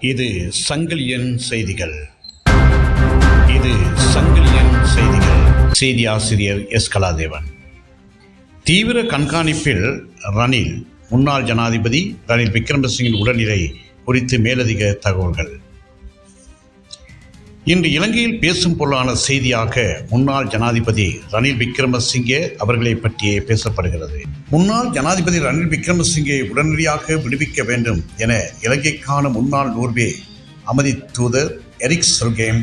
இது சங்கிலியன் செய்திகள். இது சங்கிலியன் செய்திகள். செய்தி ஆசிரியர் எஸ். கலாதேவன். தீவிர கண்காணிப்பில் ரணில் முன்னாள் ஜனாதிபதி ரணில் விக்ரமசிங்கின் உடல்நிலை குறித்து மேலதிக தகவல்கள். இன்று இலங்கையில் பேசும் பொருளான செய்தியாக முன்னாள் ஜனாதிபதி ரணில் விக்ரமசிங்கே அவர்களை பற்றியே பேசப்படுகிறது. முன்னாள் ஜனாதிபதி ரணில் விக்ரமசிங்கே உடனடியாக விடுவிக்க வேண்டும் என இலங்கைக்கான முன்னாள் நூர்வே அமதி தூதர் எரிக் சொல்கேம்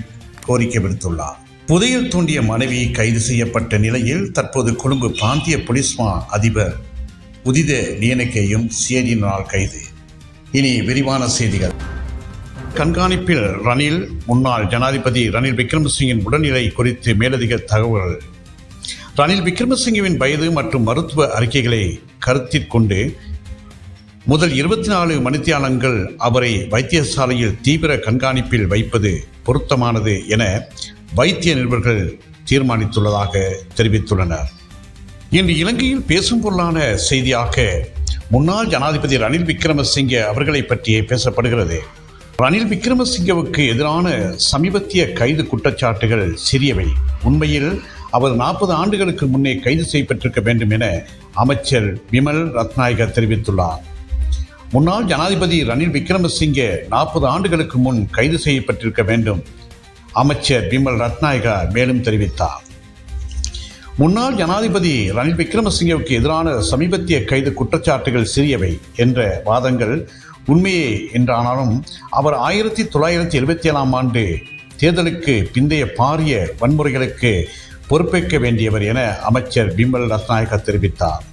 கோரிக்கை விடுத்துள்ளார். புதையில் தூண்டிய மனைவி கைது செய்யப்பட்ட நிலையில் தற்போது கொழும்பு பிராந்திய போலீஸ் அதிபர் உதித நியனக்கையும் சிஐடியினால் கைது. இனி விரிவான செய்திகள். கண்காணிப்பில் ரணில் முன்னாள் ஜனாதிபதி ரணில் விக்ரமசிங்கின் உடல்நிலை குறித்து மேலதிக தகவல்கள் ரணில் விக்ரமசிங்கவின் வயது மற்றும் மருத்துவ அறிக்கைகளை கருத்தில் கொண்டு முதல் இருபத்தி நாலு மணித்தியாலங்கள் அவரை வைத்தியசாலையில் தீவிர கண்காணிப்பில் வைப்பது பொருத்தமானது என வைத்திய நிருபர்கள் தீர்மானித்துள்ளதாக தெரிவித்துள்ளனர். இன்று இலங்கையில் பேசும் பொருளான செய்தியாக முன்னாள் ஜனாதிபதி ரணில் விக்ரமசிங்கே அவர்களை பற்றியே பேசப்படுகிறது. ரணில் விக்ரமசிங்கவுக்கு எதிரான சமீபத்திய கைது குற்றச்சாட்டுகள் சிறியவை. உண்மையில் அவர் நாற்பது ஆண்டுகளுக்கு முன்னே கைது செய்யப்பட்டிருக்க வேண்டும் என அமைச்சர் விமல் ரத்நாயக தெரிவித்துள்ளார். முன்னாள் ஜனாதிபதி ரணில் விக்ரமசிங்கே நாற்பது ஆண்டுகளுக்கு முன் கைது செய்யப்பட்டிருக்க வேண்டும் அமைச்சர் விமல் ரத்நாயகா மேலும் தெரிவித்தார். முன்னாள் ஜனாதிபதி ரணில் விக்ரமசிங்கவுக்கு எதிரான சமீபத்திய கைது குற்றச்சாட்டுகள் சிறியவை என்ற வாதங்கள் உண்மையே என்றானாலும் அவர் ஆயிரத்தி தொள்ளாயிரத்தி எழுபத்தி ஏழாம் ஆண்டு தேர்தலுக்கு பிந்தைய பாரிய வன்முறைகளுக்கு பொறுப்பேற்க வேண்டியவர் என அமைச்சர் பிமல் ரத்நாயக தெரிவித்தார்.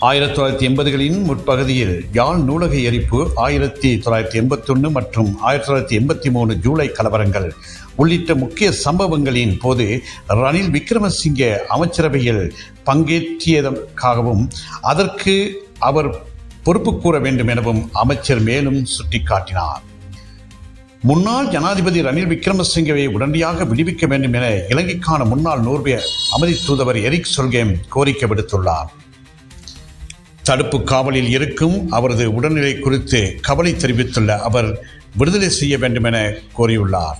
ஆயிரத்தி தொள்ளாயிரத்தி எண்பதுகளின் முற்பகுதியில் யாழ் நூலக எரிப்பு ஆயிரத்தி தொள்ளாயிரத்தி எண்பத்தொன்று மற்றும் ஆயிரத்தி தொள்ளாயிரத்தி எண்பத்தி மூணு ஜூலை கலவரங்கள் உள்ளிட்ட முக்கிய சம்பவங்களின் போது ரணில் விக்ரமசிங்கே அமைச்சரவையில் பங்கேற்றியதற்காகவும் அதற்கு அவர் பொறுப்பு கூற வேண்டும் எனவும் அமைச்சர் மேலும் சுட்டிக்காட்டினார். முன்னாள் ஜனாதிபதி ரணில் விக்ரமசிங்கவை உடனடியாக விடுவிக்க வேண்டும் என இலங்கைக்கான முன்னாள் நோர்வே அமைதி தூதவர் எரிக் சொல்கேம் கோரிக்கை விடுத்துள்ளார். தடுப்பு காவலில் இருக்கும் அவரது உடல்நிலை குறித்து கவலை தெரிவித்துள்ள அவர் விடுதலை செய்ய வேண்டும் என கோரியுள்ளார்.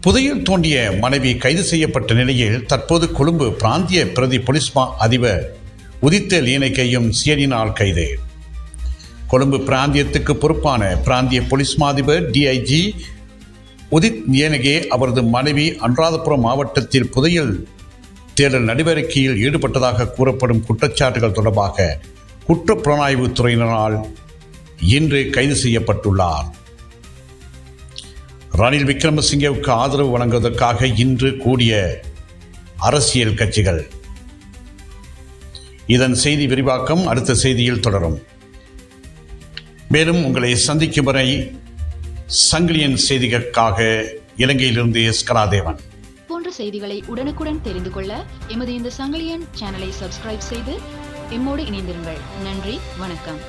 புதையில் தோண்டிய மனைவி கைது செய்யப்பட்ட நிலையில் தற்போது கொழும்பு பிராந்திய பிரதி பொலிஸ்மா அதிபர் உதித்த லீனக்கையும் சியனினால் கைது. கொழும்பு பிராந்தியத்துக்கு பொறுப்பான பிராந்திய போலீஸ் மாதிபர் டிஐஜி உதித் நியனகே அவரது மனைவி அனுராதபுரம் மாவட்டத்தில் புதையல் தேடல் நடவடிக்கையில் ஈடுபட்டதாக கூறப்படும் குற்றச்சாட்டுகள் தொடர்பாக குற்றப்புலனாய்வு துறையினரால் இன்று கைது செய்யப்பட்டுள்ளார். ரணில் விக்ரமசிங்கவுக்கு ஆதரவு வழங்குவதற்காக இன்று கூடிய அரசியல் கட்சிகள். இதன் செய்தி விரிவாக்கம் அடுத்த செய்தியில் தொடரும். மேலும் உங்களை சந்திக்கும் வரை சங்கிலியன் செய்திகளுக்காக இலங்கையிலிருந்து எஸ் கலாதேவன். போன்ற செய்திகளை உடனுக்குடன் தெரிந்து கொள்ள எமது இந்த சங்கிலியன் சேனலை சப்ஸ்கிரைப் செய்து எம்மோடு இணைந்திருங்கள். நன்றி வணக்கம்.